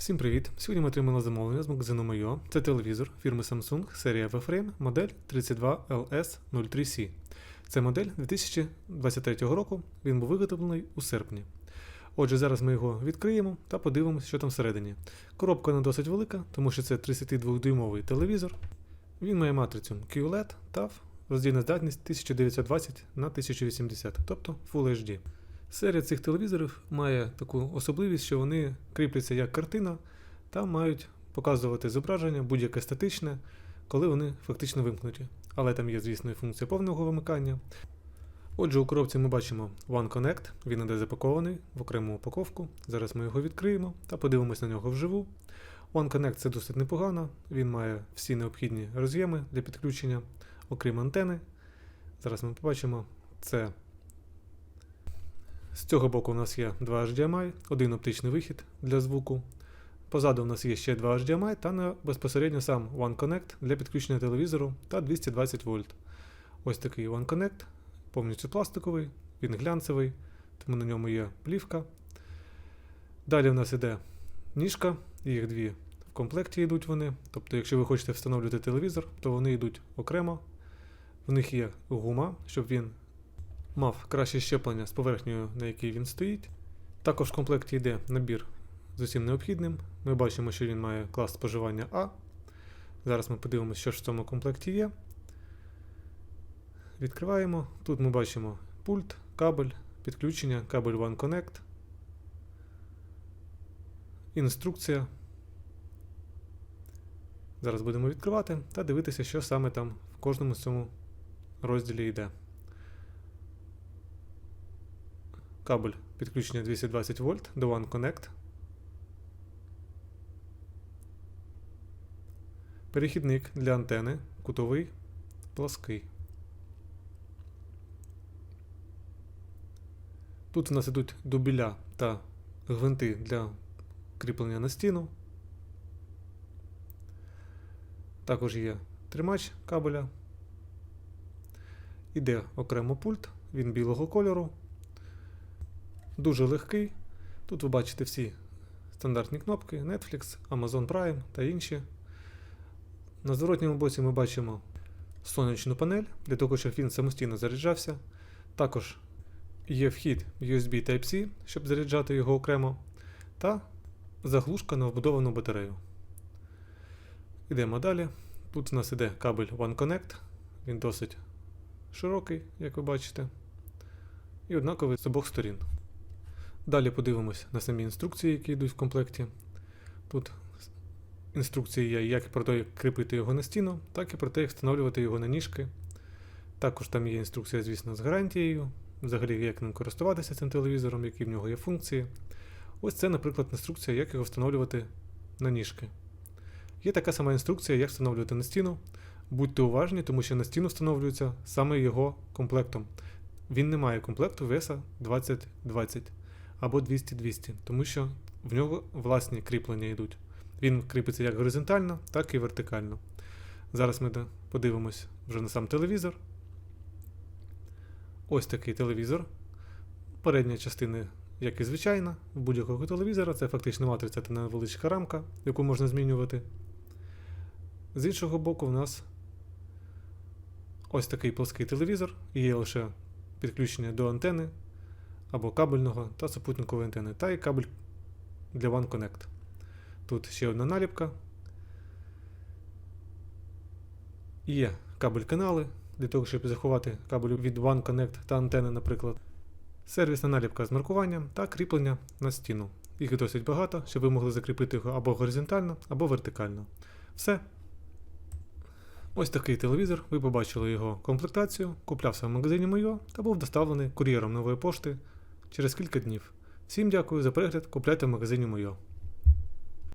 Всім привіт! Сьогодні ми отримали замовлення з магазину Мойо. Це телевізор фірми Samsung, серія V-Frame, модель 32LS03C. Це модель 2023 року. Він був виготовлений у серпні. Отже, зараз ми його відкриємо та подивимося, що там всередині. Коробка не досить велика, тому що це 32-дюймовий телевізор. Він має матрицю QLED, TAF, роздільна здатність 1920 на 1080, тобто Full HD. Серія цих телевізорів має таку особливість, що вони кріпляться як картина та мають показувати зображення будь-яке статичне, коли вони фактично вимкнуті. Але там є, звісно, і функція повного вимикання. Отже, у коробці ми бачимо One Connect, він іде запакований в окрему упаковку. Зараз ми його відкриємо та подивимось на нього вживу. One Connect це досить непогано, він має всі необхідні роз'єми для підключення, окрім антени. Зараз ми побачимо це з цього боку у нас є два HDMI, один оптичний вихід для звуку. Позаду у нас є ще два HDMI та на безпосередньо сам One Connect для підключення телевізору та 220 вольт. Ось такий One Connect, повністю пластиковий, він глянцевий, тому на ньому є плівка. Далі в нас іде ніжка, їх дві в комплекті йдуть вони. Тобто, якщо ви хочете встановлювати телевізор, то вони йдуть окремо. В них є гума, щоб він мав краще щеплення з поверхнею, на якій він стоїть. Також в комплекті йде набір з усім необхідним. Ми бачимо, що він має клас споживання А. Зараз ми подивимося, що ж в цьому комплекті є. Відкриваємо. Тут ми бачимо пульт, кабель, підключення, кабель One Connect, інструкція. Зараз будемо відкривати та дивитися, що саме там в кожному з цьому розділі йде. Кабель підключення 220 вольт до One Connect. Перехідник для антени, кутовий, плаский. Тут у нас ідуть дубіля та гвинти для кріплення на стіну. Також є тримач кабеля. Іде окремо пульт, він білого кольору. Дуже легкий. Тут ви бачите всі стандартні кнопки: Netflix, Amazon Prime та інші. На зворотньому боці ми бачимо сонячну панель для того, щоб він самостійно заряджався. Також є вхід USB Type-C, щоб заряджати його окремо, та заглушка на вбудовану батарею. Йдемо далі. Тут у нас іде кабель One Connect, він досить широкий, як ви бачите, і однаковий з обох сторін. Далі подивимось на самі інструкції, які йдуть в комплекті. Тут інструкції є як про те, як кріпити його на стіну, так і про те, як встановлювати його на ніжки. Також там є інструкція, звісно, з гарантією, взагалі, як ним користуватися цим телевізором, які в нього є функції. Ось це, наприклад, інструкція, як його встановлювати на ніжки. Є така сама інструкція, як встановлювати на стіну. Будьте уважні, тому що на стіну встановлюється саме його комплектом. Він не має комплекту VESA 2020 або 200-200, тому що в нього власні кріплення йдуть. Він кріпиться як горизонтально, так і вертикально. Зараз ми подивимось вже на сам телевізор. Ось такий телевізор. Передня частина, як і звичайна, в будь-якого телевізора, це фактично матриця та невеличка рамка, яку можна змінювати. З іншого боку, в нас ось такий плоский телевізор, є лише підключення до антени або кабельного та супутникової антени, та і кабель для One Connect. Тут ще одна наліпка. Є кабель-канали для того, щоб заховати кабель від One Connect та антени, наприклад. Сервісна наліпка з маркуванням та кріплення на стіну. Їх досить багато, щоб ви могли закріпити його або горизонтально, або вертикально. Все. Ось такий телевізор. Ви побачили його комплектацію, куплявся в магазині Мойо та був доставлений кур'єром нової пошти через кілька днів. Всім дякую за перегляд, купляйте в магазині Мойо.